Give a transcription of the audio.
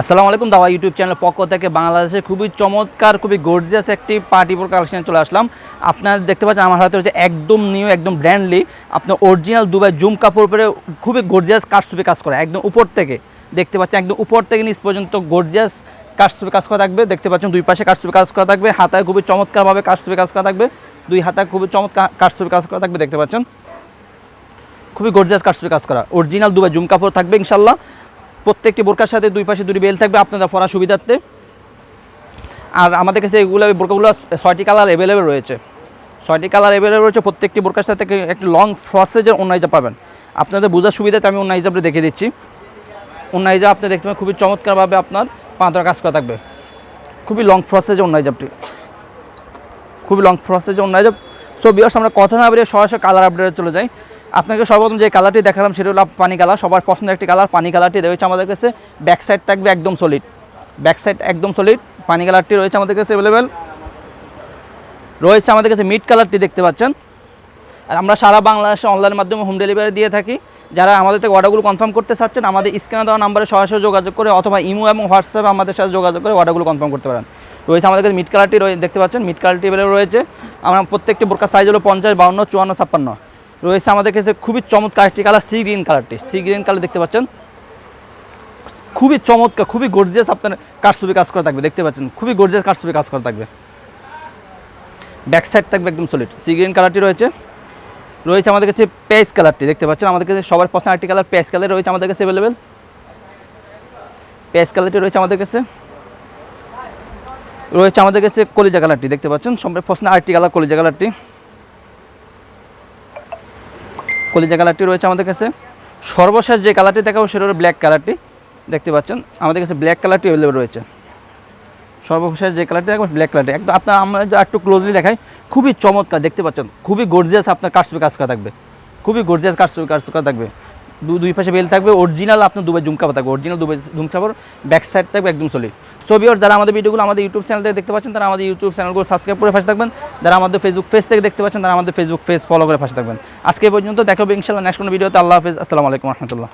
আসসালামু আলাইকুম দাওয়া ইউটিউব চ্যানেল পক্ষ থেকে বাংলাদেশে খুবই চমৎকার, খুবই গর্জিয়াস একটি পার্টি পোর কালেকশনে চলে আসলাম। আপনারা দেখতে পাচ্ছেন, আমার হাতে হচ্ছে একদম নিউ একদম ব্র্যান্ডলি আপনার অরিজিনাল দুবাই জুম কাপড় পরে খুবই গর্জিয়াস কাঠসুপি কাজ করা, একদম উপর থেকে। দেখতে পাচ্ছেন, একদম উপর থেকে নিচ পর্যন্ত গর্জিয়াস কাঠসুপি কাজ করা থাকবে। দেখতে পাচ্ছেন, দুই পাশে কাঠসুপি কাজ করা থাকবে, হাতায় খুবই চমৎকারভাবে কাঠসুপি কাজ করা থাকবে, দুই হাতায় খুবই চমৎকার কাঠসুপি কাজ করা থাকবে, দেখতে পাচ্ছেন। খুবই গর্জিয়াস কাঠসুপি কাজ করা অরিজিনাল দুবাই জুম কাপড় থাকবে ইনশাল্লাহ প্রত্যেকটি বোরকার সাথে দুই পাশে দুটি বেল থাকবে আপনাদের পরা সুবিধার্থে। আর আমাদের কাছে এগুলো বোরকাগুলো ছয়টি কালার অ্যাভেলেবেল রয়েছে। ছয়টি কালার অ্যাভেলেবেল রয়েছে, প্রত্যেকটি বোরকার সাথে একটি লং ফ্রসেজের অন্যায়জা পাবেন। আপনাদের বোঝার সুবিধাতে আমি অন্য অন্যায়জাবটা দেখে দিচ্ছি। অন্যায়জা আপনি দেখতে পাবেন, খুবই চমৎকারভাবে আপনার পাঁচটা কাজ করা থাকবে। খুবই লং ফ্রসেজের অন্যায়জাবটি খুবই লং ফ্রসেজের অন্যায়জাব সো বিয়ার্স আমরা কথা না বেরিয়ে সরাসরি কালার আপডেটে চলে যাই। আপনাকে সর্বপ্রথম যে কালারটি দেখালাম সেটা হলো পানি কালার সবার পছন্দের একটি কালার পানি কালারটি রয়েছে আমাদের কাছে। ব্যাক সাইড থাকবে একদম সলিড ব্যাক সাইড একদম সলিড পানি কালারটি রয়েছে আমাদের কাছে অ্যাভেলেবেল রয়েছে আমাদের কাছে মিড কালারটি দেখতে পাচ্ছেন। আর আমরা সারা বাংলাদেশে অনলাইনের মাধ্যমে হোম ডেলিভারি দিয়ে থাকি। যারা আমাদের থেকে অর্ডারগুলো কনফার্ম করতে চাচ্ছেন, আমাদের স্ক্যানে দেওয়া নাম্বারে সরাসরি যোগাযোগ করে অথবা ইমো এবং হোয়াটসঅ্যাপে আমাদের সাথে যোগাযোগ করে অর্ডারগুলো কনফার্ম করতে পারেন। রয়েছে আমাদের কাছে মিড কালারটি দেখতে পাচ্ছেন মিড কালারটি রয়েছে। আমার প্রত্যেকটি বোরকার সাইজ হলো পঞ্চাশ, বাউন্ন, চুয়ান্ন, ছাপ্পান্ন। রয়েছে আমাদের কাছে খুবই চমৎকার একটি কালার সি গ্রিন কালারটি। সি গ্রিন কালার দেখতে পাচ্ছেন? খুবই চমৎকার, খুবই গর্জিয়াস আপনার কাঠসুবি কাজ করা থাকবে, দেখতে পাচ্ছেন? খুবই গর্জিয়াস কাঠসুবি কাজ করা থাকবে। ব্যাক সাইড থাকবে একদম সলিড সি গ্রিন কালারটি রয়েছে। রয়েছে আমাদের কাছে পেস কালারটি, দেখতে পাচ্ছেন? আমাদের কাছে সবার পছন্দ আরেকটি কালার পেস কালার রয়েছে আমাদের কাছে অ্যাভেলেবেল পেস কালারটি রয়েছে আমাদের কাছে। রয়েছে আমাদের কাছে কলিজা কালারটি, দেখতে পাচ্ছেন? সবার পছন্দ আরেকটি কালার, কলিজা কালারটি। কলিজা কালারটি রয়েছে আমাদের কাছে। সর্বশেষ যে কালারটি দেখাবো সেটা হলো ব্ল্যাক কালারটি। দেখতে পাচ্ছেন, আমাদের কাছে ব্ল্যাক কালারটি অ্যাভেলেবেল রয়েছে। সর্বশেষ যে কালারটি দেখবেন ব্ল্যাক কালারটি। একদম আপনার, আমরা একটু ক্লোজলি দেখাই। খুবই চমৎকার, দেখতে পাচ্ছেন। খুবই গর্জিয়াস আপনার কাজটুকু কাজ করা থাকবে। খুবই গর্জিয়াস কাজটুকু কাজ করা থাকবে। দুই পাশে বেল থাকবে অরিজিনাল আপনার দুবাই জুমকাপড় থাকবে। অরিজিনাল দুবাই জুমকাপড় ব্যাক সাইড থাকবে একদম সলিড সো যারা আমাদের ভিডিওগুলো আমাদের ইউটিউব চ্যানেল থেকে দেখতে পাচ্ছেন, তারা আমাদের ইউটিউব চ্যানেলগুলো সাবস্ক্রাইব করে পাশে থাকবেন। যারা আমাদের ফেসবুক পেজ থেকে দেখতে পাচ্ছেন, তারা আমাদের ফেসবুক পেজ ফলো করে পাশে থাকবেন। আজকে পর্যন্ত দেখাবো ইনশাল্লাহ নেক্সট কোনো ভিডিওতে আল্লাহ হাফিজ। আসসালামু আলাইকুম রহমতুল্লাহ।